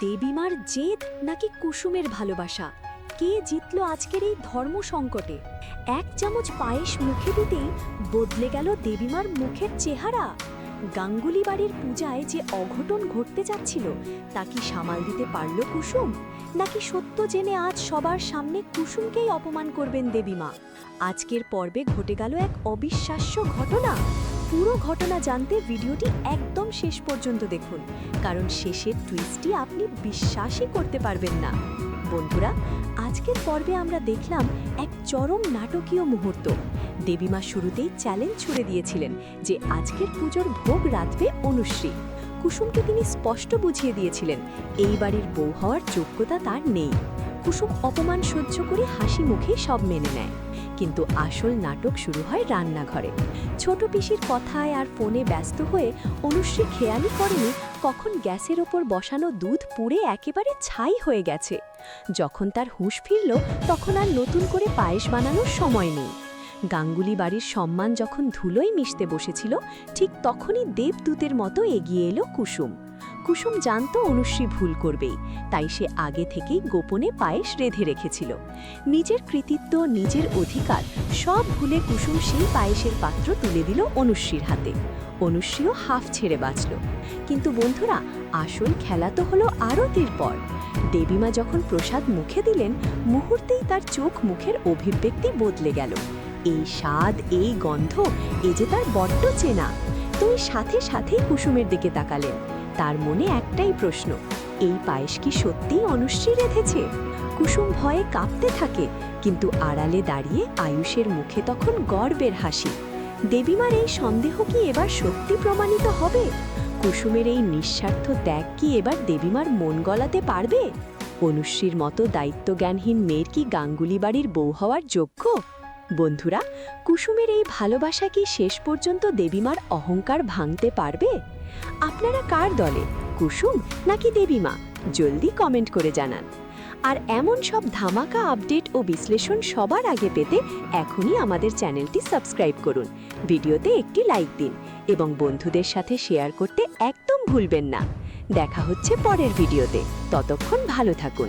দেবীমার জেদ নাকি কুসুমের ভালোবাসা? কে জিতল আজকের এই ধর্ম সংকটে? এক চামচ পায়েস মুখে দিতেই বদলে গেল দেবীমার মুখের চেহারা। গাঙ্গুলি বাড়ির পূজায় যে অঘটন ঘটতে যাচ্ছিল, তা কি সামাল দিতে পারল কুসুম? নাকি সত্য জেনে আজ সবার সামনে কুসুমকেই অপমান করবেন দেবীমা? আজকের পর্বে ঘটে গেল এক অবিশ্বাস্য ঘটনা। পুরো ঘটনা জানতে ভিডিওটি একদম শেষ পর্যন্ত দেখুন, কারণ শেষের টুইস্টটি আপনি বিশ্বাসই করতে পারবেন না। বন্ধুরা, আজকের পর্বে আমরা দেখলাম এক চরম নাটকীয় মুহূর্ত। দেবীমা শুরুতেই চ্যালেঞ্জ ছুড়ে দিয়েছিলেন যে আজকের পুজোর ভোগ রাঁধবে অনুশ্রী। কুসুমকে তিনি স্পষ্ট বুঝিয়ে দিয়েছিলেন, এই বাড়ির বউ হওয়ার যোগ্যতা তার নেই। কুসুম অপমান সহ্য করে হাসি মুখে সব মেনে নেয়। কিন্তু আসল নাটক শুরু হয় রান্নাঘরে। ছোট পিসির কথায় আর ফোনে ব্যস্ত হয়ে অনুশ্রী খেয়ালই করেনি কখন গ্যাসের ওপর বসানো দুধ পুড়ে একেবারে ছাই হয়ে গেছে। যখন তার হুঁশ ফিরল, তখন আর নতুন করে পায়েস বানানোর সময় নেই। গাঙ্গুলি বাড়ির সম্মান যখন ধুলোয় মিশতে বসেছিল, ঠিক তখনই দেবদূতের মতো এগিয়ে এলো কুসুম। কুসুম জানতো অনুশ্রী ভুল করবেই, তাই সে আগে থেকেই গোপনে পায়েস রেধে রেখেছিল। নিজের কৃতিত্ব, নিজের অধিকার, সব ভুলে কুসুম সেই পায়েসের পাত্র তুলে দিল অনুশ্রীর হাতে। অনুশ্রীও হাফ ছেড়ে বাঁচল। কিন্তু বন্ধুরা, আসল খেলা তো হলো আরতির পর। দেবীমা যখন প্রসাদ মুখে দিলেন, মুহূর্তেই তার চোখ মুখের অভিব্যক্তি বদলে গেল। এই স্বাদ, এই গন্ধ, এ যে তার বড্ড চেনা। তুমি সাথে সাথেই কুসুমের দিকে তাকালেন। তার মনে একটাই প্রশ্ন, এই পায়েস কি সত্যিই অনুশ্রী রেঁধেছে? কুসুম ভয়ে কাঁপতে থাকে, কিন্তু আড়ালে দাঁড়িয়ে আয়ুষের মুখে তখন গর্বের হাসি। দেবীমার এই সন্দেহ কি এবার সত্যি প্রমাণিত হবে? কুসুমের এই নিঃস্বার্থ ত্যাগ কি এবার দেবীমার মন গলাতে পারবে? অনুশ্রীর মতো দায়িত্বজ্ঞানহীন মেয়ের কি গাঙ্গুলি বাড়ির বউ হওয়ার যোগ্য? বন্ধুরা, কুসুমের এই ভালোবাসা কি শেষ পর্যন্ত দেবীমার অহংকার ভাঙতে পারবে? আপনারা কার দলে, কুসুম নাকি দেবীমা? জলদি কমেন্ট করে জানান। আর এমন সব ধামাকা আপডেট ও বিশ্লেষণ সবার আগে পেতে এখনই আমাদের চ্যানেলটি সাবস্ক্রাইব করুন। ভিডিওতে একটি লাইক দিন এবং বন্ধুদের সাথে শেয়ার করতে একদম ভুলবেন না। দেখা হচ্ছে পরের ভিডিওতে। ততক্ষণ ভালো থাকুন।